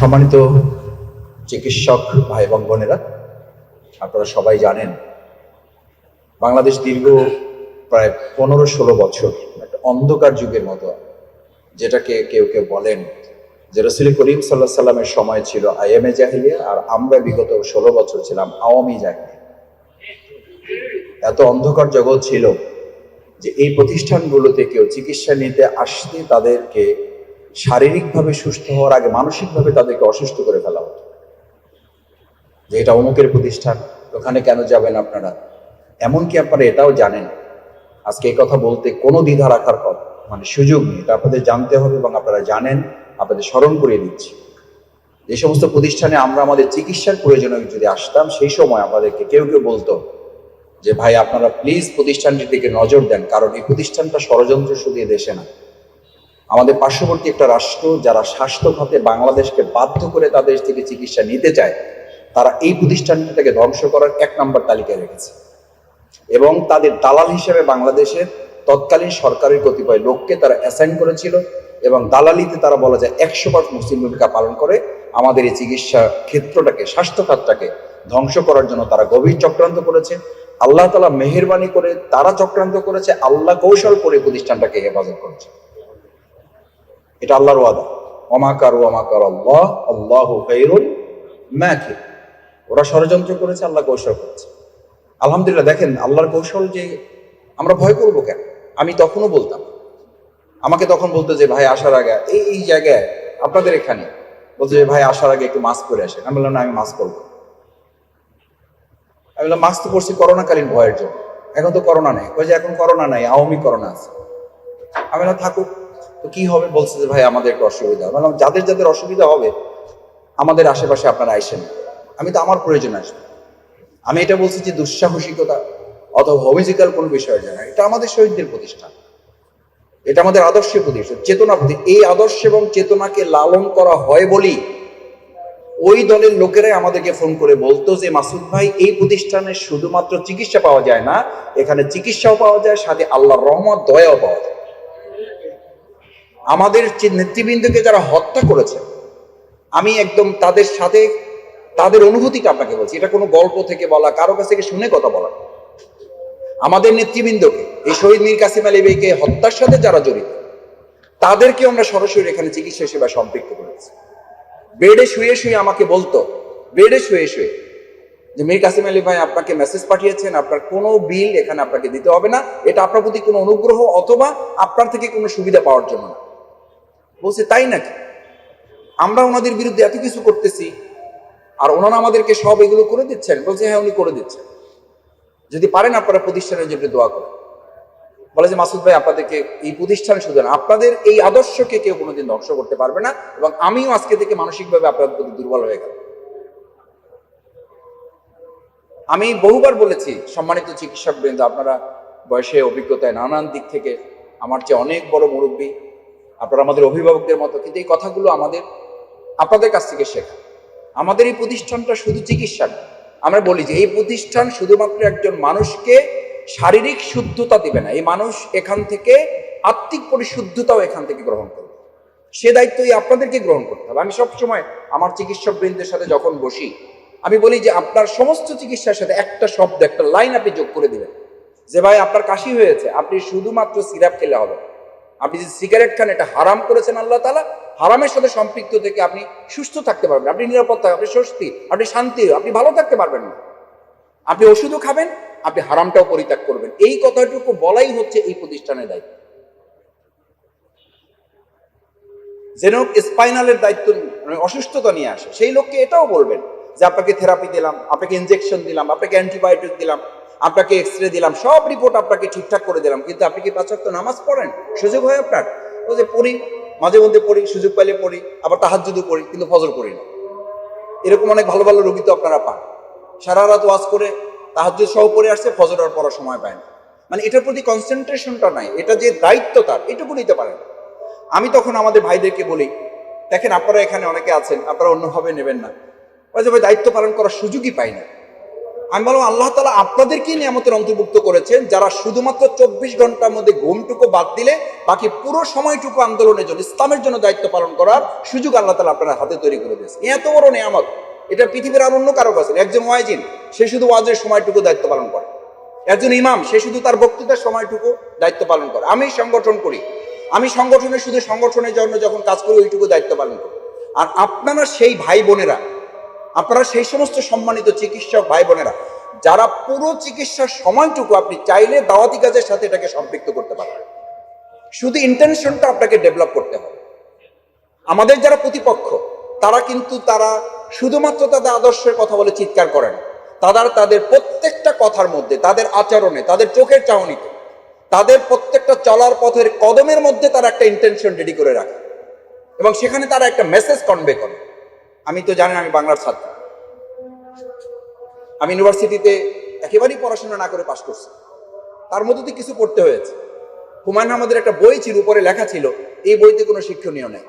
সম্মানিত চিকিৎসক ভাই এবং বোনেরা, আপনারা সবাই জানেন, বাংলাদেশ দীর্ঘ প্রায় পনেরো ষোলো বছর একটা অন্ধকার যুগের মতো, যেটাকে কেউ কেউ বলেন যে রসুল করিম সাল্লাহ সাল্লামের সময় ছিল আইএমএ জাহিলিয়া আর আমরা বিগত ষোলো বছর ছিলাম আওয়ামী জাহিলিয়া। এত অন্ধকার জগৎ ছিল যে এই প্রতিষ্ঠানগুলোতে কেউ চিকিৎসা নিতে আসতে তাদেরকে শারীরিকভাবে সুস্থ হওয়ার আগে মানসিকভাবে তাদেরকে অসুস্থ করে ফেলা হতো। যে এটা অমুকের প্রতিষ্ঠান, ওখানে কেন যাবেন আপনারা? এমনকি আপনারা এটাও জানেন, আজকে এই কথা বলতে কোনো দ্বিধা রাখার কথা মানে সুযোগ নেই। এটা আপনাদের জানতে হবে এবং আপনারা জানেন, আপনাদের স্মরণ করিয়ে দিচ্ছি। যে সমস্ত প্রতিষ্ঠানে আমরা আমাদের চিকিৎসার প্রয়োজনে যদি আসতাম, সেই সময় আমাদেরকে কেউ কেউ বলতো যে, ভাই, আপনারা প্লিজ প্রতিষ্ঠানটির দিকে নজর দেন, কারণ এই প্রতিষ্ঠানটা ষড়যন্ত্র শুধু দেশে না। আমাদের পার্শ্ববর্তী একটা রাষ্ট্র যারা স্বাস্থ্য খাতে বাংলাদেশকে বাধ্য করে তাদের থেকে চিকিৎসা নিতে চায়, তারা এই প্রতিষ্ঠানটাকে ধ্বংস করার এক নম্বর তালিকায় রেখেছে। এবং তাদের দালাল হিসেবে বাংলাদেশের তৎকালীন সরকারের কতিপয় লোককে তারা অ্যাসাইন করেছিল এবং দালালিতে তারা বলা যায় একশো পার্ট মুসলিম ভূমিকা পালন করে। আমাদের এই চিকিৎসা ক্ষেত্রটাকে স্বাস্থ্য খাতটাকে ধ্বংস করার জন্য তারা গভীর চক্রান্ত করেছে। আল্লাহ তালা মেহরবানি করে তারা চক্রান্ত করেছে। আল্লাহ কৌশল করে প্রতিষ্ঠানটাকে হেফাজত করেছে। এটা আল্লাহর ওয়াদা। অমাকার ওয়ামাকার আল্লাহ আল্লাহ ম্যাকির ওরা ষড়যন্ত্র করেছে, আল্লাহ কৌশল করেছে। আলহামদুলিল্লাহ, দেখেন, আল্লাহর কৌশল যে আমরা ভয় করব কেন? আমি তখনও বলতাম। আমাকে তখন বলতো যে, ভাই, আসার আগে, এই এই জায়গায়, আপনাদের এখানে। বলতো যে, ভাই, আসার আগে একটু মাস্ক পরে আসেন। আমি বললাম, না, আমি মাস্ক করব আমি বললাম মাস্ক তো পরছি করোনাকালীন ভয়ের জন্য। এখন তো করোনা নেই। ওই যে, এখন করোনা নাই, আওয়ামী করোনা আছে। আমি বললাম, থাকুক। তো কি হবে? বলছে যে, ভাই, আমাদের একটু অসুবিধা বললাম, যাদের যাদের অসুবিধা হবে, আমাদের আশেপাশে আপনারা আইসেন। আমি তো আমার প্রয়োজন আসব। আমি এটা বলছি যে, দুঃসাহসিকতা অথবা হবিজিক্যাল কোনো বিষয় জানা এটা আমাদের শহীদদের প্রতিষ্ঠান। এটা আমাদের আদর্শের প্রতিষ্ঠান। চেতনা এই আদর্শ এবং চেতনাকে লালন করা হয় বলি ওই দলের লোকেরাই আমাদেরকে ফোন করে বলতো যে, মাসুদ ভাই, এই প্রতিষ্ঠানে শুধুমাত্র চিকিৎসা পাওয়া যায় না, এখানে চিকিৎসাও পাওয়া যায়, সাথে আল্লাহর রহমত, দয়াও পাওয়া যায়। আমাদের যে নেতৃবৃন্দকে যারা হত্যা করেছে, আমি একদম তাদের সাথে, তাদের অনুভূতিটা আপনাকে বলছি। এটা কোনো গল্প থেকে বলা, কারও কাছ থেকে শুনে কথা বলা আমাদের নেতৃবৃন্দকে, এই শহীদ মীর কাসিম আলী বেইকে হত্যার সাথে যারা জড়িত, তাদেরকে আমরা সরাসরি এখানে চিকিৎসা সেবা সম্পৃক্ত করেছি। বেডে শুয়ে শুয়ে আমাকে বলতো, বেডে শুয়ে শুয়ে, যে মীর কাসিম আলী ভাই আপনাকে মেসেজ পাঠিয়েছেন, আপনার কোনো বিল এখানে আপনাকে দিতে হবে না। এটা আপনার প্রতি কোনো অনুগ্রহ অথবা আপনার থেকে কোনো সুবিধা পাওয়ার জন্য না। বলছে, তাই নাকি? আমরা ওনাদের বিরুদ্ধে এত কিছু করতেছি আর ওনারা আমাদেরকে সব এগুলো করে দিচ্ছেন? বলছে হ্যাঁ উনি করে দিচ্ছেন। যদি পারেন আপনারা প্রতিষ্ঠানের জন্য দোয়া করেন। বলে যে, মাসুদ ভাই, আপনাদেরকে এই প্রতিষ্ঠান শুধু না, আপনাদের এই আদর্শকে কেউ কোনোদিন ধ্বংস করতে পারবে না এবং আমিও আজকে থেকে মানসিকভাবে আপনাদের প্রতি দুর্বল হয়ে গেল আমি বহুবার বলেছি, সম্মানিত চিকিৎসক বৃন্দ আপনারা বয়সে অভিজ্ঞতায় নানান দিক থেকে আমার চেয়ে অনেক বড় মুরব্বী আপনারা আমাদের অভিভাবকদের মতো, কিন্তু এই কথাগুলো আমাদের, আপনাদের কাছ থেকে শেখা। আমাদের এই প্রতিষ্ঠানটা শুধু চিকিৎসা আমরা বলি যে এই প্রতিষ্ঠান শুধুমাত্র একজন মানুষকে শারীরিক শুদ্ধতা দিবে না, এই মানুষ এখান থেকে আত্মিক পরিশুদ্ধতাও এখান থেকে গ্রহণ করবে। সে দায়িত্বই আপনাদেরকে গ্রহণ করতে হবে। আমি সবসময় আমার চিকিৎসক বৃন্দের সাথে যখন বসি, আমি বলি যে আপনার সমস্ত চিকিৎসার সাথে একটা শব্দ, একটা লাইন আপনি যোগ করে দিবেন। যে ভাই, আপনার কাশি হয়েছে, আপনি শুধুমাত্র সিরাপ খেলে হবে। আপনি যে সিগারেট খান, এটা হারাম করেছেন আল্লাহ তালা হারামের সাথে সম্পৃক্ত থেকে আপনি সুস্থ থাকতে পারবেন আপনি থাকবেন আপনি স্বস্তি, আপনি শান্তি, আপনি ভালো থাকতে পারবেন না। আপনি ওষুধও খাবেন, আপনি হারামটাও পরিত্যাগ করবেন। এই কথাটুকু বলাই হচ্ছে এই প্রতিষ্ঠানের দায়িত্ব। যেন স্পাইনালের দায়িত্ব মানে অসুস্থতা নিয়ে আসে, সেই লোককে এটাও বলবেন যে, আপনাকে থেরাপি দিলাম, আপনাকে ইনজেকশন দিলাম, আপনাকে অ্যান্টিবায়োটিক দিলাম আপনাকে এক্স রে দিলাম, সব রিপোর্ট আপনাকে ঠিকঠাক করে দিলাম। কিন্তু আপনি কি পাঁচ নামাজ পড়েন? সুযোগ হয় আপনার? ও যে পড়ি, মাঝে মধ্যে পড়ি, সুযোগ পাইলে পড়ি, আবার তাহাজ্জুদও পড়ি কিন্তু ফজর পড়ি না। এরকম অনেক ভালো ভালো রোগী তো আপনারা পান। সারা রাত ওয়াজ করে, তাহাজ্জুদ সহ পড়ে আসছে, ফজর আর পড়ার সময় পায় না। মানে এটার প্রতি কনসেন্ট্রেশনটা নাই, এটা যে দায়িত্ব তার, এটুকু নিতে পারেন। আমি তখন আমাদের ভাইদেরকে বলি, দেখেন আপনারা এখানে অনেকে আছেন, আপনারা অন্যভাবে নেবেন না। ওই ভাই, দায়িত্ব পালন করার সুযোগই পাই না। আমি বললাম আল্লাহ তালা আপনাদেরকেই নিয়ামতের অন্তর্ভুক্ত করেছেন, যারা শুধুমাত্র চব্বিশ ঘণ্টার মধ্যে ঘুমটুকু বাদ দিলে বাকি পুরো সময়টুকু আন্দোলনের জন্য, ইসলামের জন্য দায়িত্ব পালন করার সুযোগ আল্লাহ তালা আপনার হাতে তৈরি করে দিয়েছে এত বড় নিয়ামত। এটা পৃথিবীর আর অন্য কারও কাছে একজন ওয়াইজিন সে শুধু ওয়াজের সময়টুকু দায়িত্ব পালন করে। একজন ইমাম, সে শুধু তার বক্তৃতার সময়টুকু দায়িত্ব পালন করে। আমি সংগঠন করি। আমি সংগঠনে শুধু সংগঠনের জন্য যখন কাজ করি, ওইটুকু দায়িত্ব পালন করি। আর আপনারা সেই ভাই বোনেরা আপনারা সেই সমস্ত সম্মানিত চিকিৎসক ভাই বোনেরা যারা পুরো চিকিৎসার সময়টুকু আপনি চাইলে দাওয়াতি কাজের সাথে এটাকে সম্পৃক্ত করতে পারবেন। শুধু ইন্টেনশনটা আপনাকে ডেভেলপ করতে হবে। আমাদের যারা প্রতিপক্ষ, তারা কিন্তু তারা শুধুমাত্র তাদের আদর্শের কথা বলে চিৎকার করে না। তাদের তাদের প্রত্যেকটা কথার মধ্যে, তাদের আচরণে, তাদের চোখের চাহনিতে, তাদের প্রত্যেকটা চলার পথের কদমের মধ্যে তারা একটা ইন্টেনশন রেডি করে রাখে। এবং সেখানে তারা একটা মেসেজ কনভে করে। আমি তো জানেন আমি বাংলার ছাত্র। আমি ইউনিভার্সিটিতে একেবারেই পড়াশোনা না করে পাশ করছি। তার মধ্যে দিয়ে কিছু পড়তে হয়েছে। হুমায়ুন আহমদের একটা বই ছিল, উপরে লেখা ছিল, এই বইতে কোনো শিক্ষণীয় নেই।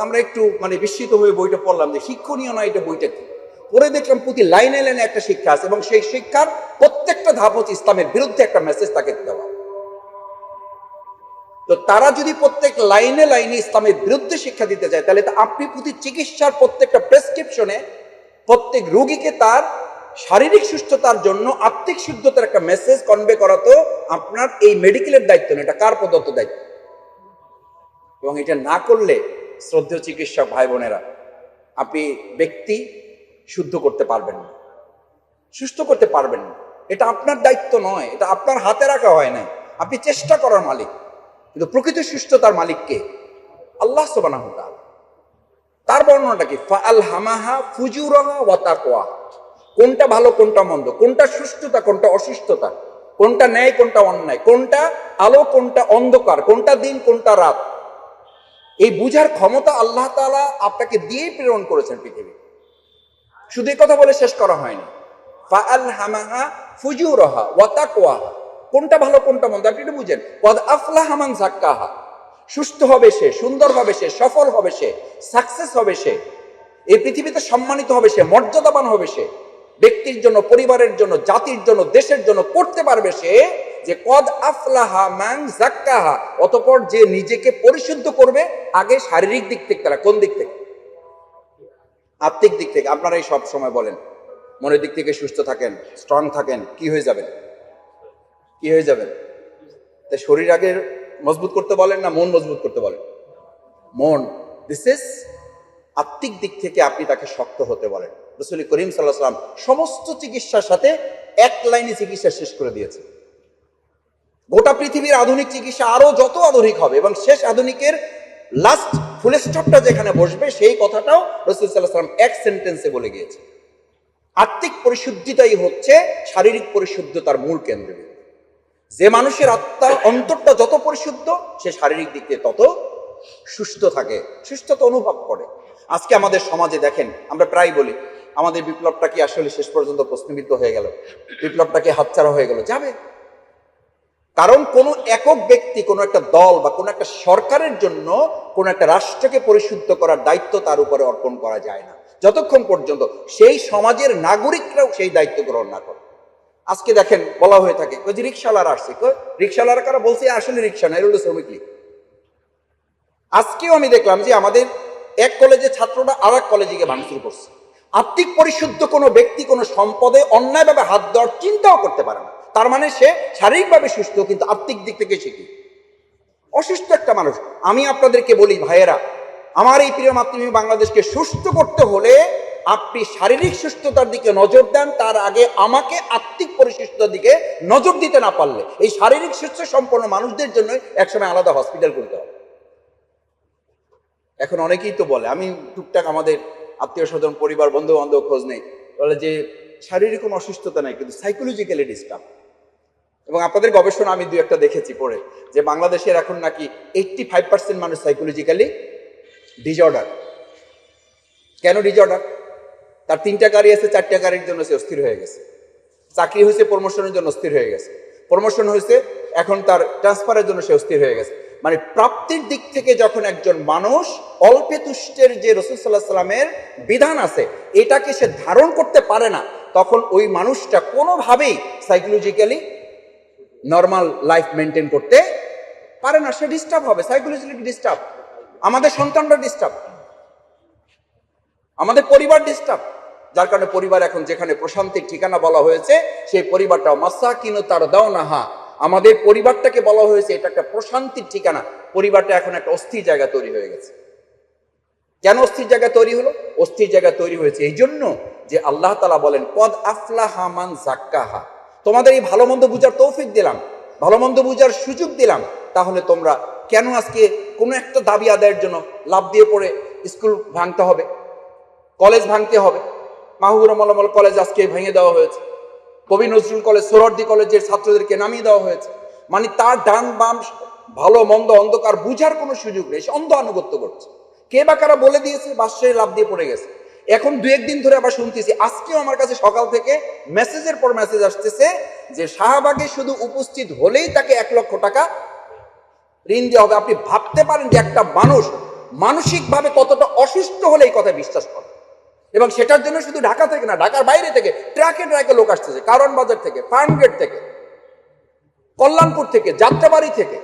আমরা একটু মানে বিস্মিত হয়ে বইটা পড়লাম যে শিক্ষণীয় নয় এটা বইটা কি? পরে দেখলাম প্রতি লাইনে লাইনে একটা শিক্ষা আছে এবং সেই শিক্ষার প্রত্যেকটা ধাপ হচ্ছে ইসলামের বিরুদ্ধে একটা মেসেজ তাকে দেওয়া। তো তারা যদি প্রত্যেক লাইনে লাইনে ইসলামের বিরুদ্ধে শিক্ষা দিতে চায় তাহলে আপনি প্রতি চিকিৎসার প্রত্যেকটা প্রেসক্রিপশনে প্রত্যেক রোগীকে তার শারীরিক সুস্থতার জন্য আত্মিক শুদ্ধতার একটা মেসেজ কনভে করা তো আপনার এই মেডিকেলের দায়িত্ব না, এটা কার প্রদত্ত দায়িত্ব? এবং এটা না করলে শ্রদ্ধেয় চিকিৎসক ভাই বোনেরা, আপনি ব্যক্তি শুদ্ধ করতে পারবেন না। সুস্থ করতে পারবেন না। এটা আপনার দায়িত্ব নয়, এটা আপনার হাতে রাখা হয় না আপনি চেষ্টা করার মালিক। কিন্তু প্রকৃত সুস্থতার মালিককে? আল্লাহ তাআলা। তার বর্ণনাটা কি? ফাআল হামাহা ফুজুরাহা ওয়া তাকওয়াহা কোনটা ভালো, কোনটা মন্দ? কোনটা সুস্থতা কোনটা অসুস্থতা? কোনটা ন্যায়, কোনটা অন্যায়? কোনটা আলো, কোনটা অন্ধকার? কোনটা দিন, কোনটা রাত? এই বুঝার ক্ষমতা আল্লাহ তাআলা আপনাকে দিয়েই প্রেরণ করেছেন পৃথিবী শুধু কথা বলে শেষ করা হয়নি। ফাআল হামাহা ফুজুরাহা ওয়াতা তাকওয়াহা। কোনটা ভালো, কোনটা মন্দ? আপনি বুঝেন। ওয়াদ আফলাহা মান যাক্কাহা। সুস্থ হবে সে, সুন্দর হবে সে, সফল হবে সে সাকসেস হবে সে, এই পৃথিবীতে সম্মানিত হবে সে, মর্যাদাবান হবে সে, ব্যক্তির জন্য, পরিবারের জন্য, জাতির জন্য, দেশের জন্য করতে পারবে সে যে কদ আফলাহা মান জাক্কাহা অতপর যে নিজেকে পরিশুদ্ধ করবে, আগে শারীরিক দিক থেকে তারা কোন দিক থেকে? আত্মিক দিক থেকে। আপনারাই সব সময় বলেন, মনের দিক থেকে সুস্থ থাকেন স্ট্রং থাকেন, কি হয়ে যাবেন? কি হয়ে যাবেন তাই শরীর আগে মজবুত করতে বলেন না মন মজবুত করতে বলেন? মন। দিস ইজ আত্মিক দিক থেকে আপনি তাকে শক্ত হতে বলেন। রসুল করিম সাল্লাহ সাল্লাম সমস্ত চিকিৎসার সাথে এক লাইনে চিকিৎসা শেষ করে দিয়েছে। গোটা পৃথিবীর আধুনিক চিকিৎসা আরও যত আধুনিক হবে এবং শেষ আধুনিকের লাস্ট ফুল স্টপটা যেখানে বসবে, সেই কথাটাও রসুল সাল্লাহ সাল্লাম এক সেন্টেন্সে বলে গিয়েছে। আত্মিক পরিশুদ্ধিতাই হচ্ছে শারীরিক পরিশুদ্ধতার মূল কেন্দ্রবিন্দু। যে মানুষের আত্মার অন্তরটা যত পরিশুদ্ধ, সে শারীরিক দিক দিয়ে তত সুস্থ থাকে, সুস্থতা অনুভব করে। আজকে আমাদের সমাজে দেখেন, আমরা প্রায় বলি, আমাদের বিপ্লবটা কি আসলে শেষ পর্যন্ত প্রশ্নবিদ্ধ হয়ে গেল? বিপ্লবটা কি হাতছাড়া হয়ে গেল? যাবে। কারণ কোন একক ব্যক্তি, কোন একটা দল বা কোন একটা সরকারের জন্য কোন একটা রাষ্ট্রকে পরিশুদ্ধ করার দায়িত্ব তার উপরে অর্পণ করা যায় না। যতক্ষণ পর্যন্ত সেই সমাজের নাগরিকরাও সেই দায়িত্ব গ্রহণ না করে। আজকে দেখেন বলা হয়ে থাকে ওই যে রিক্সাওয়ালারা আসছে। কই, রিক্সাওয়ালারা কারা? বলছে আসলে রিক্সা না এর শ্রমিক লীগ। আজকেও আমি দেখলাম যে আমাদের এক কলেজে ছাত্ররা আর এক কলেজে গিয়ে ভাঙচুর করছে। আত্মিক পরিশুদ্ধ কোনো ব্যক্তি কোনো সম্পদে অন্যায়ভাবে হাত দেওয়ার চিন্তাও করতে পারে না। তার মানে সে শারীরিকভাবে সুস্থ কিন্তু আত্মিক দিক থেকে সে কি? অসুস্থ একটা মানুষ। আমি আপনাদেরকে বলি ভাইয়েরা আমার এই প্রিয় মাতৃভূমি বাংলাদেশকে সুস্থ করতে হলে আপনি শারীরিক সুস্থতার দিকে নজর দেন, তার আগে আমাকে আত্মিক পরিশুদ্ধতার দিকে নজর দিতে না পারলে। এই শারীরিক সুস্থ সম্পন্ন মানুষদের জন্য একসময় আলাদা হসপিটাল করতে হবে। এখন অনেকেই তো বলে, আমি টুকটাক আমাদের আত্মীয় স্বজন, পরিবার বন্ধু বান্ধব খোঁজ নেই। বলে যে, শারীরিক কোনো অসুস্থতা নাই, কিন্তু সাইকোলজিক্যালি ডিস্টার্ব এবং আপনাদের গবেষণা আমি দু একটা দেখেছি পড়ে, যে বাংলাদেশের এখন নাকি এইটটি ফাইভ পার্সেন্ট মানুষ সাইকোলজিক্যালি ডিজঅর্ডার কেন ডিজঅর্ডার তার তিনটা গাড়ি আছে, চারটা গাড়ির জন্য সে অস্থির হয়ে গেছে। চাকরি হয়েছে প্রমোশনের জন্য অস্থির হয়ে গেছে। প্রমোশন হয়েছে, এখন তার ট্রান্সফারের জন্য সে অস্থির হয়ে গেছে। মানে প্রাপ্তির দিক থেকে যখন একজন মানুষ অল্পে তুষ্টের যে রসুল সাল্লাহ সাল্লামের বিধান আছে, এটাকে সে ধারণ করতে পারে না, তখন ওই মানুষটা কোনোভাবেই সাইকোলজিক্যালি নর্মাল লাইফ মেনটেন করতে পারে না। সে ডিস্টার্ব হবে সাইকোলজিক্যালি ডিস্টার্ব আমাদের সন্তানরা ডিস্টার্ব আমাদের পরিবার ডিস্টার্ব যার কারণে পরিবার এখন যেখানে প্রশান্তির ঠিকানা বলা হয়েছে, সেই পরিবারটা মাসা কিনো তার দাও না হা আমাদের পরিবারটাকে বলা হয়েছে, এটা একটা প্রশান্তির ঠিকানা। পরিবারটা এখন একটা অস্থির জায়গা তৈরি হয়ে গেছে। কেন অস্থির জায়গা তৈরি হলো? অস্থির জায়গা তৈরি হয়েছে এই জন্য যে আল্লাহ তালা বলেন, কদ আফলাহা মান জাক্কাহা তোমাদের এই ভালো মন্দ বুঝার তৌফিক দিলাম, ভালো মন্দ বুঝার সুযোগ দিলাম, তাহলে তোমরা কেন আজকে কোনো একটা দাবি আদায়ের জন্য লাভ দিয়ে পড়ে স্কুল ভাঙতে হবে? কলেজ ভাঙতে হবে। মাহবুর মলমল কলেজ আজকে ভেঙে দেওয়া হয়েছে। কবি নজরুল কলেজ সোহরদি কলেজের ছাত্রদেরকে নামিয়ে দেওয়া হয়েছে। মানে তার ডান বাম ভালো, মন্দ, অন্ধকার বুঝার কোনো সুযোগ নেই। সে অন্ধ আনুগত্য করছে। কে বা কারা বলে দিয়েছে বাসে লাভ দিয়ে পড়ে গেছে। এখন দু একদিন ধরে আবার শুনতেছি, আজকেও আমার কাছে সকাল থেকে মেসেজের পর মেসেজ আসতেছে যে শাহবাগে শুধু উপস্থিত হলেই তাকে এক লক্ষ টাকা ঋণ দেওয়া হবে। আপনি ভাবতে পারেন যে একটা মানুষ মানসিকভাবে কতটা অসুস্থ হলে এই কথা বিশ্বাস করে। এবং সেটার জন্য শুধু ঢাকা থেকে না, ঢাকার বাইরে থেকে ট্রাকে ট্রাকে লোক আসতেছে, কারণ বাজার থেকে ফার্মগেট থেকে, কল্যাণপুর থেকে, যাত্রাবাড়ি থেকে।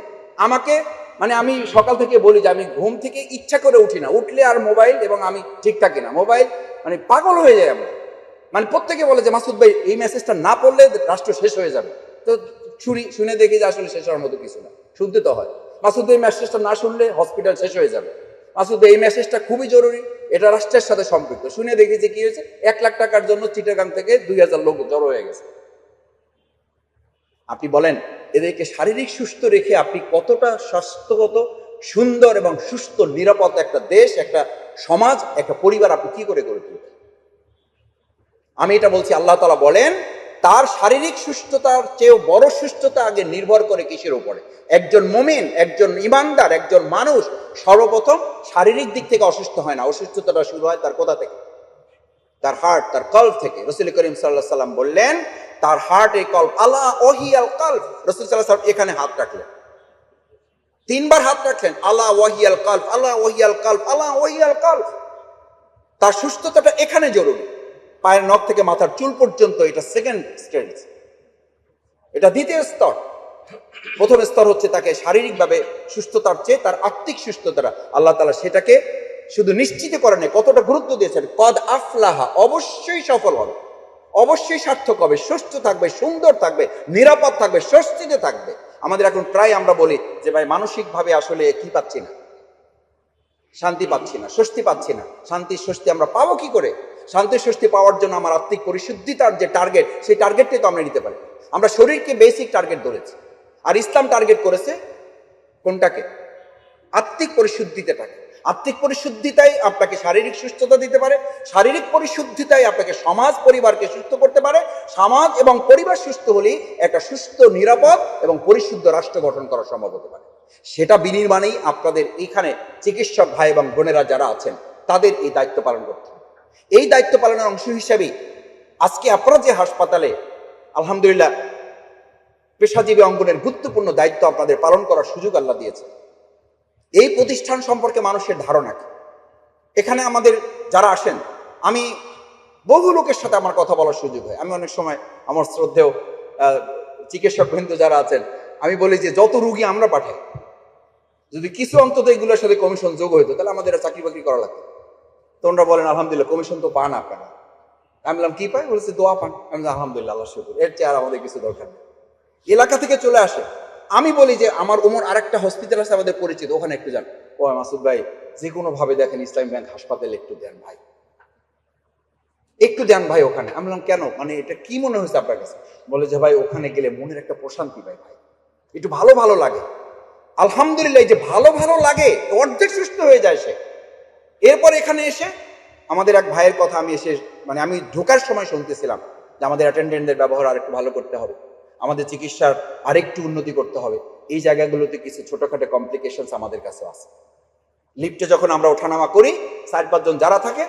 আমাকে মানে আমি সকাল থেকে বলি যে আমি ঘুম থেকে ইচ্ছা করে উঠি না। উঠলে আর মোবাইল এবং আমি ঠিক থাকি না। মোবাইল মানে পাগল হয়ে যায় আমরা মানে প্রত্যেকে বলে যে, মাসুদ ভাই, এই মেসেজটা না পড়লে রাষ্ট্র শেষ হয়ে যাবে। তো শুনি, শুনে দেখি যে আসলে শেষ হওয়ার মতো কিছু না। শুনতে তো হয়। মাসুদ এই মেসেজটা না শুনলে হসপিটাল শেষ হয়ে যাবে। মাসুদ এই মেসেজটা খুবই জরুরি। এটা রাষ্ট্রের সাথে সম্পৃক্ত। শুনে দেখি যে কি হয়েছে? এক লাখ টাকার জন্য চিটাগাং থেকে দুই হাজার লোক জড়ো হয়ে গেছে। আপনি বলেন, এদেরকে শারীরিক সুস্থ রেখে আপনি কতটা স্বাস্থ্যগত, সুন্দর এবং সুস্থ, নিরাপদ একটা দেশ, একটা সমাজ, একটা পরিবার আপনি কি করে গড়ে তুলবেন? আমি এটা বলছি, আল্লাহ তালা বলেন তার শারীরিক সুস্থতার চেয়েও বড় সুস্থতা আগে নির্ভর করে কিসের উপরে? একজন মমিন, একজন ইমানদার, একজন মানুষ সর্বপ্রথম শারীরিক দিক থেকে অসুস্থ হয় না। অসুস্থতাটা শুরু হয় তার কোথা থেকে? তার হার্ট তার কল্প থেকে। রসুল করিম সাল্লাহ সাল্লাম বললেন, তার হার্ট এই কল্প, আল্লাহ ওহি আল কল্প। রসুল সাল্লাহ সাল্লাম এখানে হাত রাখলেন। তিনবার হাত রাখলেন, আল্লাহ ওয়াহিয়াল কল্প, আল্লাহ ওয়াহিয়াল কল্প, আল্লাহ ওয়াহিয়াল কল্প। তার সুস্থতাটা এখানে জরুরি। পায়ের নখ থেকে মাথার চুল পর্যন্ত এটা সেকেন্ড স্টেজ এটা দ্বিতীয় স্তর। প্রথম স্তর হচ্ছে তাকে শারীরিকভাবে সুস্থতার চেয়ে তার আত্মিক সুস্থতাটা। আল্লাহ তালা সেটাকে শুধু নিশ্চিত করেন কতটা গুরুত্ব দিয়েছেন? কদ আফলাহা, অবশ্যই সফল হবে। অবশ্যই সার্থক হবে, সুস্থ থাকবে, সুন্দর থাকবে, নিরাপদ থাকবে, স্বস্তিতে থাকবে। আমাদের এখন প্রায় আমরা বলি যে, ভাই, মানসিকভাবে আসলে কি পাচ্ছি না? শান্তি পাচ্ছি না, স্বস্তি পাচ্ছি না। শান্তি স্বস্তি আমরা পাবো কি করে? শান্তি স্বস্তি পাওয়ার জন্য আমার আত্মিক পরিশুদ্ধিতার যে টার্গেট সেই টার্গেটটাই তো আমরা নিতে পারি। আমরা শরীরকে বেসিক টার্গেট ধরেছি। আর ইসলাম টার্গেট করেছে কোনটাকে? আত্মিক পরিশুদ্ধিতাটাকে। আত্মিক পরিশুদ্ধিতাই আপনাকে শারীরিক সুস্থতা দিতে পারে, শারীরিক পরিশুদ্ধিতাই আপনাকে সমাজ, পরিবারকে সুস্থ করতে পারে, সমাজ এবং পরিবার সুস্থ হলেই একটা সুস্থ, নিরাপদ এবং পরিশুদ্ধ রাষ্ট্র গঠন করা সম্ভব হতে পারে। সেটা বিনির্মাণেই আপনাদের এখানে চিকিৎসক ভাই এবং বোনেরা যারা আছেন, তাদের এই দায়িত্ব পালন করতে এই দায়িত্ব পালনের অংশ হিসাবে আজকে আপনারা যে হাসপাতালে আলহামদুলিল্লাহ পেশাজীবী অঙ্গনের গুরুত্বপূর্ণ দায়িত্ব আপনাদের পালন করার সুযোগ আল্লাহ দিয়েছে। এই প্রতিষ্ঠান সম্পর্কে মানুষের ধারণা কি? এখানে আমাদের যারা আসেন আমি বহু লোকের সাথে আমার কথা বলার সুযোগ হয়। আমি অনেক সময় আমার শ্রদ্ধেয় আহ, চিকিৎসক বৃন্দ যারা আছেন আমি বলি যে যত রুগী আমরা পাঠাই যদি কিছু অন্তত এগুলোর সাথে কমিশন যোগ হইতো তাহলে আমাদের চাকরি বাকরি করা লাগতো তোমরা বলেন, আলহামদুলিল্লাহ কমিশন তো পান আপনারা। আমি বললাম, কি পাই বলেছে, দোয়া পান। আমি আলহামদুলিল্লাহ আল্লাহ শুকুর। এর চেয়ে আর আমাদের কিছু দরকার নেই। এলাকা থেকে চলে আসে। আমি বলি যে, আমার ওমর আরেকটা হসপিটাল আছে আমাদের পরিচিত, ওখানে একটু যান। ও মাসুদ ভাই যে কোনো ভাবে দেখেন, ইসলামী ব্যাংক হাসপাতালে একটু দেন ভাই। একটু দেন ভাই ওখানে। আমি বললাম, কেন? মানে এটা কি মনে হয়েছে আপনার কাছে? বলে যে, ভাই, ওখানে গেলে মনের একটা প্রশান্তি পাই ভাই। একটু ভালো ভালো লাগে। আলহামদুলিল্লাহ যে ভালো ভালো লাগে, অর্ধেক সুস্থ হয়ে যায় সে। এরপর এখানে এসে আমাদের এক ভাইয়ের কথা আমি এসে মানে আমি ঢোকার সময় শুনতেছিলাম যে আমাদের অ্যাটেন্ডেন্টদের ব্যবহার আরেকটু ভালো করতে হবে, আমাদের চিকিৎসার আরেকটু উন্নতি করতে হবে। এই জায়গাগুলোতে কিছু ছোটখাটো কমপ্লিকেশনস আমাদের কাছে আছে। লিফটে যখন আমরা ওঠানামা করি, চার পাঁচজন যারা থাকে,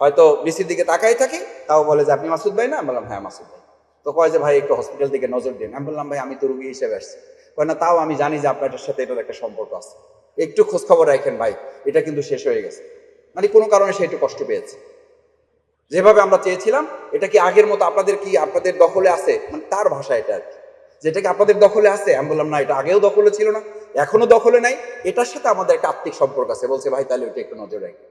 হয়তো নিচের দিকে তাকাই থাকি, তাও বলে যে, আপনি মাসুদ ভাই না? আমি বললাম হ্যাঁ মাসুদ ভাই। তো কয় যে, ভাই, একটু হসপিটাল দিকে নজর দিন। আমি বললাম, ভাই, আমি তো রুগী হিসেবে আসছি। কয়, না, তাও আমি জানি যে আপনার সাথে এটার একটা সম্পর্ক আছে। একটু খোঁজখবর রাখেন ভাই, এটা কিন্তু শেষ হয়ে গেছে। মানে কোনো কারণে সে একটু কষ্ট পেয়েছে। যেভাবে আমরা চেয়েছিলাম, এটা কি আগের মতো আপনাদের কি আপনাদের দখলে আছে? মানে তার ভাষা এটা আর কি। যেটা কি আপনাদের দখলে আছে? আমি বললাম, না, এটা আগেও দখলে ছিল না, এখনও দখলে নাই। এটার সাথে আমাদের একটা আত্মিক সম্পর্ক আছে। বলছে, ভাই, তাহলে ওইটা একটু নজর রাখি।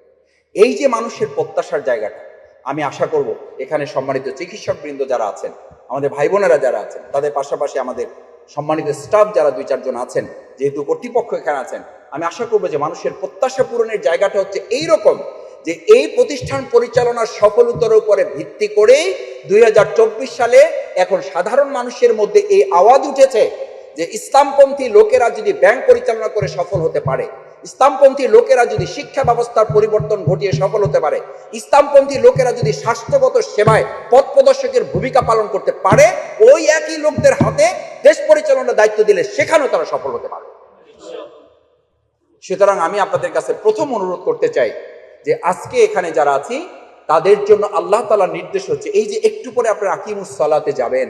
এই যে মানুষের প্রত্যাশার জায়গাটা, আমি আশা করব এখানে সম্মানিত চিকিৎসক বৃন্দ যারা আছেন, আমাদের ভাই বোনেরা যারা আছেন, তাদের পাশাপাশি আমাদের সম্মানিত স্টাফ যারা দুই চারজন আছেন, যেহেতু কর্তৃপক্ষ এখানে আছেন আমি আশা করব যে মানুষের প্রত্যাশা পূরণের জায়গাটা হচ্ছে এই রকম যে এই প্রতিষ্ঠান পরিচালনার সফলতার উপরে ভিত্তি করেই দুই হাজার চব্বিশ সালে এখন সাধারণ মানুষের মধ্যে এই আওয়াজ উঠেছে যে ইসলামপন্থী লোকেরা যদি ব্যাংক পরিচালনা করে সফল হতে পারে, ইসলামপন্থী লোকেরা যদি শিক্ষা ব্যবস্থার পরিবর্তন ঘটিয়ে সফল হতে পারে, ইসলামপন্থী লোকেরা যদি স্বাস্থ্যগত সেবায় পথ প্রদর্শকের ভূমিকা পালন করতে পারে, ওই একই লোকদের হাতে দেশ পরিচালনার দায়িত্ব দিলে সেখানেও তারা সফল হতে পারে সুতরাং আমি আপনাদের কাছে প্রথম অনুরোধ করতে চাই যে আজকে এখানে যারা আছি, তাদের জন্য আল্লাহ তালার নির্দেশ হচ্ছে এই যে একটু পরে আপনারা আকিমুস সালাতে যাবেন।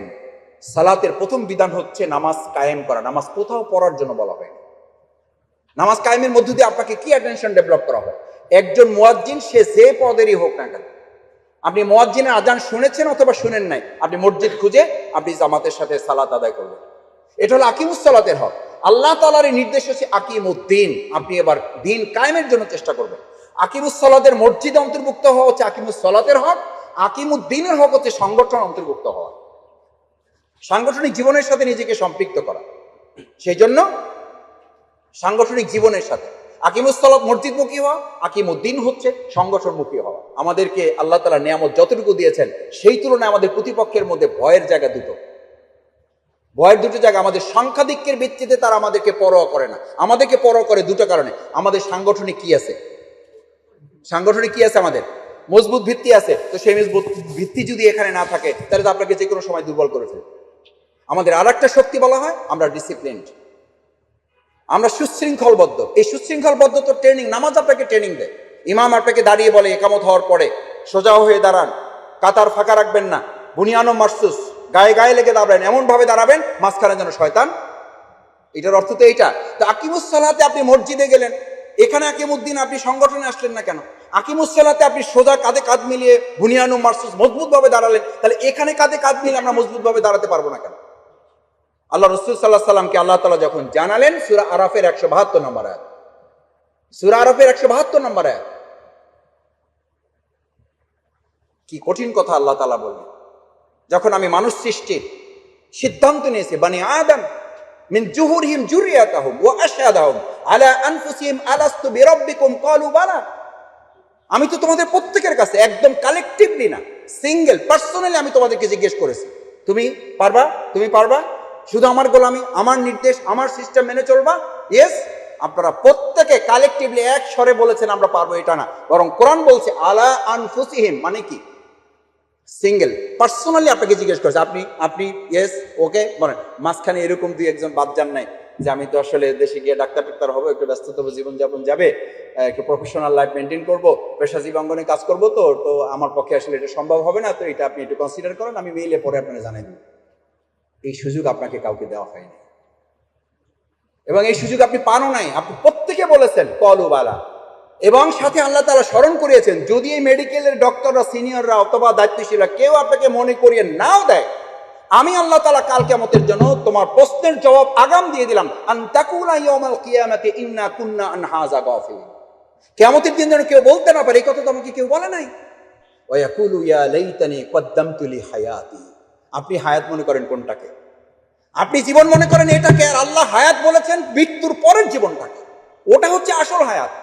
সালাতের প্রথম বিধান হচ্ছে নামাজ কায়েম করা। নামাজ কোথাও পড়ার জন্য বলা হয় নামাজ কায়েমের মধ্য দিয়ে আপনাকে কি অ্যাটেনশন ডেভেলপ করা হয়? একজন মোয়াজ্জিন, সে যে পদেরই হোক না কেন। আপনি মোয়াজ্জিনের আজান শুনেছেন অথবা শুনেন নাই? আপনি মসজিদ খুঁজে আপনি জামাতের সাথে সালাত আদায় করবেন। এটা হলো আকিমুস সালাতের হক। আল্লাহ তালার এই নির্দেশ হচ্ছে আকিমুদ্দিন। আপনি এবার দিন কায়েমের জন্য চেষ্টা করবেন। আকিমুস সালাতের মসজিদে অন্তর্ভুক্ত হওয়া হচ্ছে আকিমুস সালাতের হক, আকিমুদ্দিনের হক হচ্ছে সংগঠন অন্তর্ভুক্ত হওয়া। সাংগঠনিক জীবনের সাথে নিজেকে সম্পৃক্ত করা। সেই জন্য সাংগঠনিক জীবনের সাথে আকিমুস্তলব মসজিদমুখী হওয়া, আকিমুদ্দিন হচ্ছে সংগঠনমুখী হওয়া। আমাদেরকে আল্লাহ তালা নিয়ামত যতটুকু দিয়েছেন, সেই তুলনায় আমাদের প্রতিপক্ষের মধ্যে ভয়ের জায়গা দুটো। ভয়ের দুটো জায়গা, আমাদের সংখ্যাধিক্যের ভিত্তিতে তারা আমাদেরকে পরোয়া করে না। আমাদেরকে পরোয়া করে দুটো কারণে। আমাদের সাংগঠনিক কি আছে? সাংগঠনিক কি আছে আমাদের? মজবুত ভিত্তি আছে। তো সেই মজবুত ভিত্তি যদি এখানে না থাকে, তাহলে তো আপনাকে যে কোনো সময় দুর্বল করে ফেলবে আমাদের আর একটা শক্তি বলা হয়, আমরা ডিসিপ্লিনড আমরা সুশৃঙ্খলবদ্ধ। এই সুশৃঙ্খলবদ্ধ তো ট্রেনিং নামাজ আপনাকে ট্রেনিং দেয়। ইমাম আপনাকে দাঁড়িয়ে বলে, একামত হওয়ার পরে, সোজা হয়ে দাঁড়ান। কাতার ফাঁকা রাখবেন না। বুনিয়ানো মারসুস। গায়ে গায়ে লেগে দাঁড়াবেন এমন ভাবে দাঁড়াবেন, মাঝখানে যেন শয়তান। এটার অর্থ তো এইটা। তো আকিমুস সালাতে আপনি মসজিদে গেলেন, এখানে আকিমুদ্দিন আপনি সংগঠনে আসলেন না কেন? আকিমুস সালাতে আপনি সোজা কাঁধে কাঁধ মিলিয়ে বুনিয়ানো মারসুস মজবুত ভাবে দাঁড়ালেন, তাহলে এখানে কাঁধে কাঁধ মিলিয়ে আমরা মজবুত ভাবে দাঁড়াতে পারব না কেন? আল্লাহ রসুল সাল্লাহ সাল্লামকে আল্লাহ তালা যখন জানালেন, সুরা আরাফের একশো বাহাত্তর নম্বর আয়াত। সুরা আরাফের একশো বাহাত্তর নম্বর আয়াত। কি কঠিন কথা আল্লাহ তালা বললেন। যখন আমি মানুষ সৃষ্টির সিদ্ধান্ত নিয়েছি, বানি আদম জুহুরহিম জুরিয়াতাহুম ওয়া আশহাদাহুম আলা আনফুসিহিম আলাস্তু বিরাব্বিকুম, ক্বালু বালা। আমি তো তোমাদের প্রত্যেকের কাছে একদম কালেকটিভলি না সিঙ্গেল পার্সোনালি আমি তোমাদেরকে জিজ্ঞেস করেছি। তুমি পারবা? তুমি পারবা? শুধু আমার গোলামি, আমার নির্দেশ, আমার সিস্টেম মেনে চলবা? ইয়েস আপনারা প্রত্যেকে কালেকটিভলি এক স্বরে বলেছেন আমরা পারব এটা না। বরং কোরআন বলছে, আলা আনফুসিহিম মানে কি? সিঙ্গেল পার্সোনালি আপনাকে জিজ্ঞেস করছে, আপনি আপনি ইয়েস ওকে বলেন। মাঝখানে এরকম দুই একজন বাদ যান নাই যে আমি তো আসলে দেশে গিয়ে ডাক্তার টাক্তার হব, একটু ব্যস্ততম জীবনযাপন যাবে একটু প্রফেশনাল লাইফ মেনটেন করব, পেশাজীবী অঙ্গনে কাজ করব তো তো আমার পক্ষে আসলে এটা সম্ভব হবে না, তো এটা আপনি একটু কনসিডার করেন, আমি মেইলে পরে আপনাকে জানাই দিই এই সুযোগ আপনাকে কাউকে দেওয়া হয়নি। এবং এই সুযোগ আপনি পানও নাই, আপনি প্রত্যেকে বলেছেন কলুবালা এবং সাথে আল্লাহ তালা স্মরণ করিয়েছেন, যদি এই মেডিকেলের ডক্টররা, সিনিয়ররা অথবা দায়িত্বশীলরা কেউ আপনাকে মনে করিয়ে নাও দেয়, আমি আল্লাহ তালা কাল কেমতের জন্য তোমার প্রশ্নের জবাব আগাম দিয়ে দিলাম। ইন্না কুন্না কেমতের দিন যেন কেউ বলতে না পারে, এই কথা তো আমাকে কেউ বলে নাই। ইয়া আপনি হায়াত মনে করেন কোনটাকে? আপনি জীবন মনে করেন এটাকে, আর আল্লাহ হায়াত বলেছেন মৃত্যুর পরের জীবনটাকে। ওটা হচ্ছে আসল হায়াত।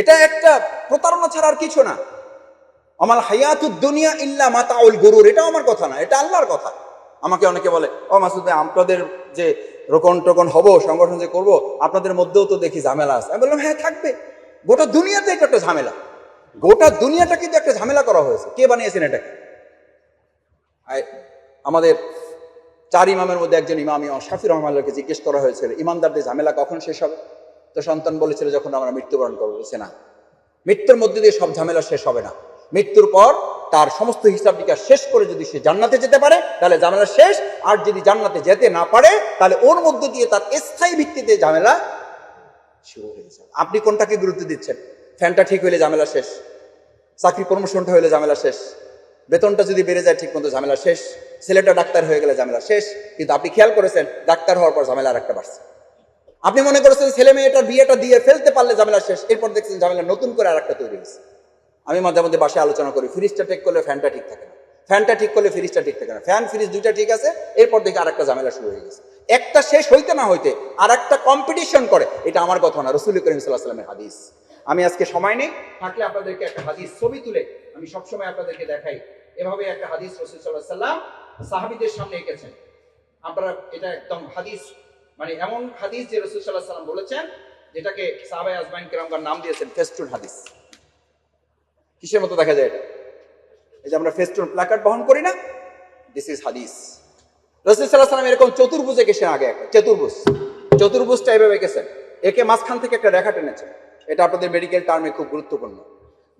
এটা একটা প্রতারণা ছাড়া আর কিছু না। আমার হায়াতুদ দুনিয়া ইল্লা মাতাউল গরুর, এটাও আমার কথা না, এটা আল্লাহর কথা। আমাকে অনেকে বলে, ও মাসুদ, আপনাদের যে রোকন টোকন হব, সংগঠন যে করব, আপনাদের মধ্যেও তো দেখি ঝামেলা আছে। আমি বললাম হ্যাঁ থাকবে। গোটা দুনিয়াতে এটা একটা ঝামেলা। গোটা দুনিয়াটা কিন্তু একটা ঝামেলা করা হয়েছে। কে বানিয়েছেন এটাকে? আমাদের চার ইমামের মধ্যে একজন ইমাম ইমাম শাফি রহমানকে জিজ্ঞেস করা হয়েছিল, ইমানদারদের ঝামেলা কখন শেষ হবে? তো সন্তান বলেছিল যখন আমরা মৃত্যুবরণ করব বলছে না? মৃত্যুর মধ্যে দিয়ে সব ঝামেলা শেষ হবে না। মৃত্যুর পর তার সমস্ত হিসাব নিকাশ শেষ করে যদি সে জান্নাতে যেতে পারে, তাহলে ঝামেলা শেষ। আর যদি জান্নাতে যেতে না পারে, তাহলে ওর মধ্য দিয়ে তার স্থায়ী ভিত্তিতে ঝামেলা শুরু হয়ে যাবে। আপনি কোনটাকে গুরুত্ব দিচ্ছেন? ফ্যানটা ঠিক হইলে ঝামেলা শেষ। চাকরি প্রমোশনটা হইলে ঝামেলা শেষ। বেতনটা যদি বেড়ে যায় ঠিক মতো ঝামেলা শেষ। ছেলেটা ডাক্তার হয়ে গেলে ঝামেলা শেষ। কিন্তু আপনি খেয়াল করেছেন, ডাক্তার হওয়ার পর ঝামেলা আর একটা বাড়ছে। আপনি মনে করেছেন ছেলে মেয়েটার বিয়েটা দিয়ে ফেলতে পারলে ঝামেলা শেষ, এরপর দেখছেন ঝামেলা নতুন করে আর একটা তৈরি হয়েছে। আমি মাঝে মধ্যে বাসায় আলোচনা করি ফ্রিজটা ঠিক করলে ফ্যানটা ঠিক থাকে না। ফ্যানটা ঠিক করলে ফ্রিজটা ঠিক থাকে না। ফ্যান ফ্রিজ দুইটা ঠিক আছে, এরপর দেখে আর একটা ঝামেলা শুরু হয়ে গেছে। একটা শেষ হইতে না হইতে আর একটা কম্পিটিশন করে, এটা আমার কথা না রসুল করিম সাল্লাহ সাল্লামের হাদিস। আমি আজকে সময় নেই, থাকলে আপনাদেরকে একটা হাদিস ছবি তুলে আমি সবসময় আপনাদেরকে দেখাই। এভাবে একটা হাদিস রসুল সাল্লাহ সাল্লাম সাহাবিদের সামনে এঁকেছেন। আপনারা, এটা একদম হাদিস মানে এমন হাদিস যে রসুল সাল্লাহ সাল্লাম বলেছেন, যেটাকে সাহাবাই আজমাইন কেরামকার নাম দিয়েছেন, ফেস্টুন হাদিস। কিসের মতো দেখা যায় এটা? এই যে আমরা ফেস্টুন প্ল্যাকার্ড বহন করি না দিস ইজ হাদিস। রসুল সাল্লাহ সাল্লাম এরকম চতুর্ভুজে গেছেন আগে একটা, চতুর্ভুজ। চতুর্ভুজটা এভাবে গেছেন। একে মাঝখান থেকে একটা রেখা টেনেছেন। এটা আপনাদের মেডিকেল টার্মে খুব গুরুত্বপূর্ণ।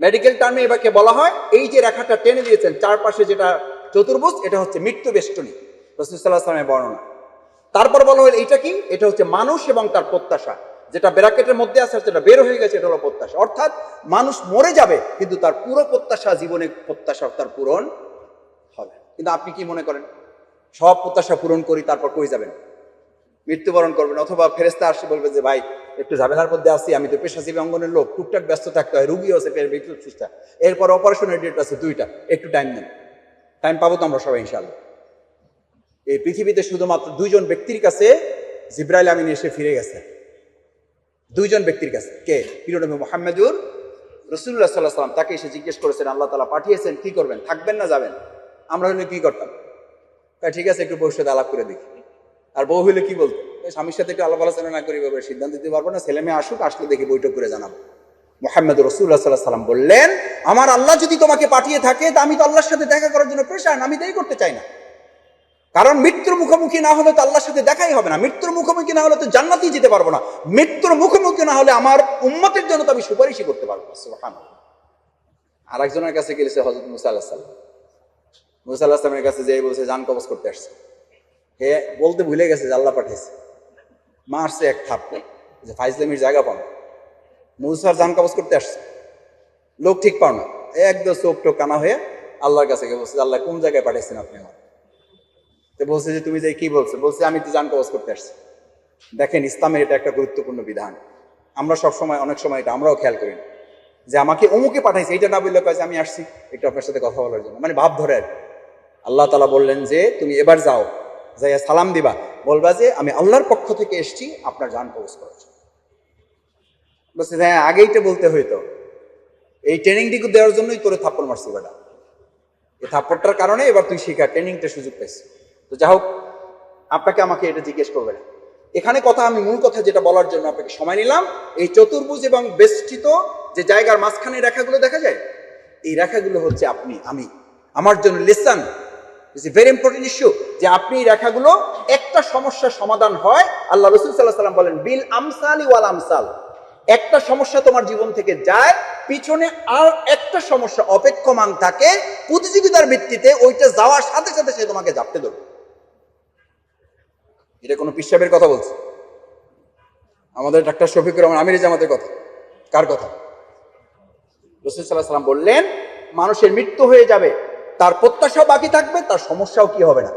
মেডিকেল টার্মে এবারকে বলা হয়, এই যে রেখাটা টেনে দিয়েছেন, চারপাশে যেটা চতুর্ভুজ, এটা হচ্ছে মৃত্যু বেষ্টনী। রসুল সাল্লাহ সাল্লামের বর্ণনা। তারপর বলা হলো, এইটা কি? এটা হচ্ছে মানুষ এবং তার প্রত্যাশা। যেটা ব্র্যাকেটের মধ্যে আছে সেটা বের হয়ে গেছে, এটা হলো প্রত্যাশা। অর্থাৎ মানুষ মরে যাবে, কিন্তু তার পুরো প্রত্যাশা জীবনে প্রত্যাশা তার পূরণ হবে। কিন্তু আপনি কি মনে করেন? সব প্রত্যাশা পূরণ করি, তারপর কই যাবেন? মৃত্যুবরণ করবেন, অথবা ফেরেস্তা আসি বলবে যে, ভাই, একটু ঝামেলার মধ্যে আসি আমি তো পেশাজীবী অঙ্গনের লোক, টুকটাক ব্যস্ত থাকতে হয়, রুগী আছে পেট বিদ্যুৎ সুস্থা। এরপর অপারেশনের ডেট আছে দুইটা, একটু টাইম নেন। টাইম পাবো তো আমরা সবাই ইনশাল্লাহ এই পৃথিবীতে শুধুমাত্র দুইজন ব্যক্তির কাছে জিব্রাইল আমিন এসে ফিরে গেছে। দুইজন ব্যক্তির কাছে। কে? পিরনবী মোহাম্মদুর রসুল্লাহ সাল্লাহ সাল্লাম তাকে এসে জিজ্ঞেস করেছেন, আল্লাহ তালা পাঠিয়েছেন, কি করবেন? থাকবেন না যাবেন? আমরা হলে কি করতাম? তা ঠিক আছে, একটু বউর আলাপ করে দেখি। আর বউ হইলে কি বলতো? "এই স্বামীর সাথে একটু আলাপ আলোচনা না করি ব্যাপারে সিদ্ধান্ত দিতে পারব না, ছেলে মেয়ে আসুক, আসলে দেখি বৈঠক করে জানাব। মোহাম্মদ রসুল্লাহ সাল্লাহ সাল্লাম বললেন, আমার আল্লাহ যদি তোমাকে পাঠিয়ে থাকে, তা আমি তো আল্লাহর সাথে দেখা করার জন্য প্রেশান আমি তাই করতে চাই না। কারণ মৃত্যুর মুখোমুখি না হলে তো আল্লাহর সাথে দেখাই হবে না। মৃত্যুর মুখোমুখি না হলে তো জান্নাতেই যেতে পারব না। মৃত্যুর মুখোমুখি না হলে আমার উম্মতের জন্য তো আমি সুপারিশই করতে পারব না। আর একজনের কাছে গেছে হজরত মুসা আল্লাহ সাল্লাম মুসা আল্লাহ সাল্লামের কাছে যে বলছে, জান কবজ করতে আসছে। হে বলতে ভুলে গেছে যে আল্লাহ পাঠিয়েছে। মারছে এক থাপ যে ফাইজলামির জায়গা পাও মুসার জান কবজ করতে আসছে। লোক ঠিক পাও না একদম চোখ টোক কানা হয়ে আল্লাহর কাছে গিয়ে বলছে, আল্লাহ কোন জায়গায় পাঠিয়েছেন আপনি আমার? তো বলছে যে, তুমি যে কি বলছো? বলছে, আমি তো জান কবজ করতে আসছি। দেখেন, ইসলামের এটা একটা গুরুত্বপূর্ণ বিধান। আমরা সব সময়, অনেক সময় এটা আমরাও খেয়াল করি যে আমাকে অমুকে পাঠাইছে এটা না বললে যে, আমি আসছি। একটু আপনার সাথে কথা বলার জন্য। মানে ভাব ধরে আল্লাহ তালা বললেন যে, তুমি এবার যাও, যাইয়া সালাম দিবা। বলবা যে, আমি আল্লাহর পক্ষ থেকে এসছি, আপনার জান কবজ করার জন্য। বলছে হ্যাঁ আগেই তো বলতে হইতো। এই ট্রেনিংটিকে দেওয়ার জন্যই তোরে থাপ্পড় মারছি বেটা। এই থাপ্পড়টার কারণে এবার তুই শিখা ট্রেনিংটা সুযোগ পাইছিস। তো যাই হোক, আপনাকে আমাকে এটা জিজ্ঞেস করবে না। এখানে কথা, আমি মূল কথা যেটা বলার জন্য আপনাকে সময় নিলাম, এই চতুর্ভুজ এবং বেষ্টিত যে জায়গার মাঝখানে রেখাগুলো দেখা যায়, এই রেখাগুলো হচ্ছে আপনি, আমি। আমার জন্য lesson is very important issue যে আপনি এই রেখাগুলো একটা সমস্যার সমাধান হয়, আল্লাহ রসুল সাল্লাহ সাল্লাম বলেন, বিল আমসালি ওয়াল আমসাল। একটা সমস্যা তোমার জীবন থেকে যায়, পিছনে আর একটা সমস্যা অপেক্ষমান থাকে, প্রতিযোগিতার ভিত্তিতে ওইটা যাওয়ার সাথে সাথে সে তোমাকে জাপতে ধরবে। এটা কোনো পিসাবের কথা বলছে? আমাদের ডাক্তার শফিকুর রহমান আমির জামাতের কথা। কার কথা? রসুল সাল্লাহ সাল্লাম বললেন, মানুষের মৃত্যু হয়ে যাবে, তার প্রত্যাশাও বাকি থাকবে, তার সমস্যাও কি হবে না?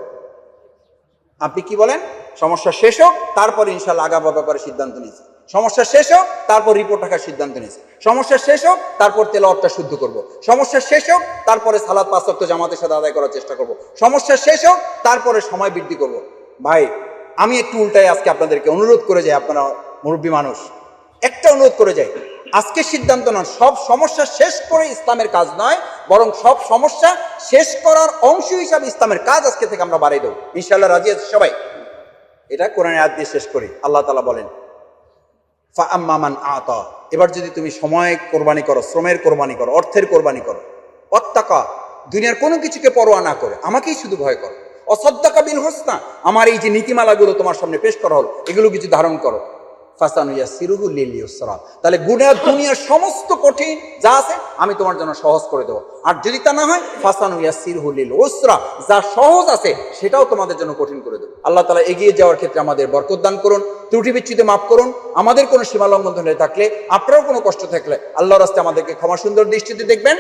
আপনি কি বলেন? সমস্যা শেষ হোক, তারপর ইনশাল্লাহ আগাবার ব্যাপারে সিদ্ধান্ত নিয়েছে। সমস্যা শেষ হোক, তারপর রিপোর্ট রাখার সিদ্ধান্ত নিয়েছে। সমস্যা শেষ হোক, তারপর তেল তেলাওয়াতটা শুদ্ধ করব। সমস্যা শেষ হোক, তারপরে সালাদ পাঁচ জামাতের সাথে আদায় করার চেষ্টা করব। সমস্যা শেষ হোক, তারপরে সময় বৃদ্ধি করব। ভাই আমি একটু উল্টাই আজকে আপনাদেরকে অনুরোধ করে যাই, আপনারা মুরব্বী মানুষ। একটা অনুরোধ করে যাই। আজকে সিদ্ধান্ত নন, সব সমস্যা শেষ করে ইসলামের কাজ নয়, বরং সব সমস্যা শেষ করার অংশ হিসাবে ইসলামের কাজ আজকে থেকে আমরা বাড়াই দেবো। ইনশাল্লাহ রাজি আছে সবাই? এটা কোরআনের আয়াত দিয়ে শেষ করি। আল্লাহ তালা বলেন ফাআম্মামান আতা। এবার যদি তুমি সময় কোরবানি করো, শ্রমের কোরবানি করো, অর্থের কোরবানি করো অত্যাকা দুনিয়ার কোনো কিছুকে পরোয়া না করে, আমাকেই শুধু ভয় করো। অসদ্দাকা বিল হোসনা, আমার এই যে নীতিমালাগুলো তোমার সামনে পেশ করা হলো, এগুলো কিছু ধারণ করো। ফাসানুয়া সিরুহু লিল তাহলে গুণের দুনিয়ার সমস্ত কঠিন যা আছে, আমি তোমার জন্য সহজ করে দেবো। আর যদি তা না হয় ফাসানুয়া সিরহু লিল উসরা, যা সহজ আছে, সেটাও তোমাদের জন্য কঠিন করে দেবো। আল্লাহ তালা এগিয়ে যাওয়ার ক্ষেত্রে আমাদের বরকত করুন, ত্রুটি বিচ্ছুতি মাফ করুন, আমাদের কোনো সীমালঙ্ঘন থাকলে, আপনারও কোনো কষ্ট থাকলে, আল্লাহর রাস্তায় আমাদেরকে ক্ষমা সুন্দর দৃষ্টিতে দেখবেন।